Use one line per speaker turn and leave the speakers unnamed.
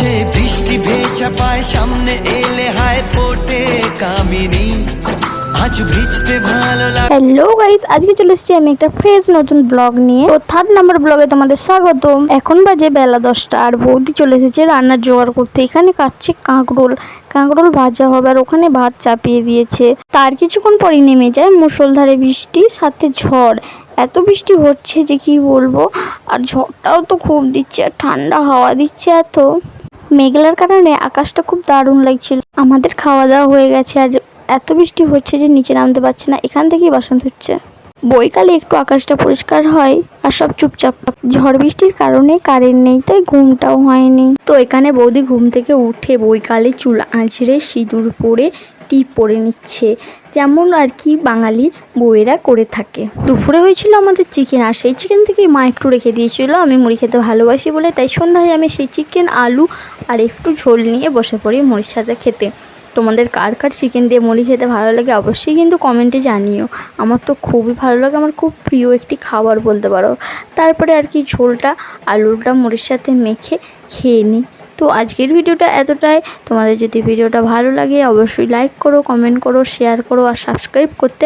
পড়ছে বৃষ্টি ভেজা পায়, সামনে এলে হায় ফোটে কামিনী।
হ্যালো গাইস আজকে চলে এসেছি আমি একটা ফ্রেশ নতুন ব্লগ নিয়ে। তো থার্ড নাম্বার ব্লগে তোমাদের স্বাগত এখন বাজে বেলা দশটা, আর বৌদি চলে এসেছে রান্নার জোগাড় করতে। এখানে কাটছে কাঁকরোল। কাঁকরোল ভাজা হবে আর ওখানে ভাত চাপিয়ে দিয়েছে। তার কিছুক্ষণ পরই নেমে যায় মুষলধারে বৃষ্টি, সাথে ঝড়। এত বৃষ্টি হচ্ছে যে কি বলব? আর ঝড়টাও তো খুব দিচ্ছে, আর ঠান্ডা হাওয়া দিচ্ছে এত। মেঘলার কারণে আকাশটা খুব দারুণ লাগছিল। আমাদের খাওয়া দাওয়া হয়ে গেছে আর এত বৃষ্টি হচ্ছে যে নিচে নামতে পারছে না, এখান থেকেই বাসন ধুচ্ছে বইকালে একটু আকাশটা পরিষ্কার হয় আর সব চুপচাপ। ঝড় বৃষ্টির কারণে কারেন্ট নেই, তাই ঘুমটাও হয়নি। তো এখানে বৌদি ঘুম থেকে উঠে বইকালে চুল আঁচড়ে সিঁদুর পরে টিপ পরে নিচ্ছে, যেমন আর কি বাঙালি বউয়েরা করে থাকে। দুপুরে হয়েছিল আমাদের চিকেন আর সেই চিকেন থেকেই মা একটু রেখে দিয়েছিল। আমি মুড়ি খেতে ভালোবাসি বলে, তাই সন্ধ্যায় আমি সেই চিকেন আলু আর একটু ঝোল নিয়ে বসে পড়ি মুড়ির সাথে খেতে। তোমাদের কার কার চিকেন দিয়ে মুড়ি খেতে ভালো লাগে অবশ্যই কিন্তু কমেন্টে জানিও। আমার তো খুবই ভালো লাগে, আমার খুব প্রিয় একটি খাবার বলতে পারো। তারপরে আর কি ঝোলটা, আলুটা মুড়ির সাথে মেখে খেয়ে নিই। তো আজকের ভিডিওটা এতটাই। তোমাদের যদি ভিডিওটা ভালো লাগে, অবশ্যই লাইক করো কমেন্ট করো শেয়ার করো, আর সাবস্ক্রাইব করতে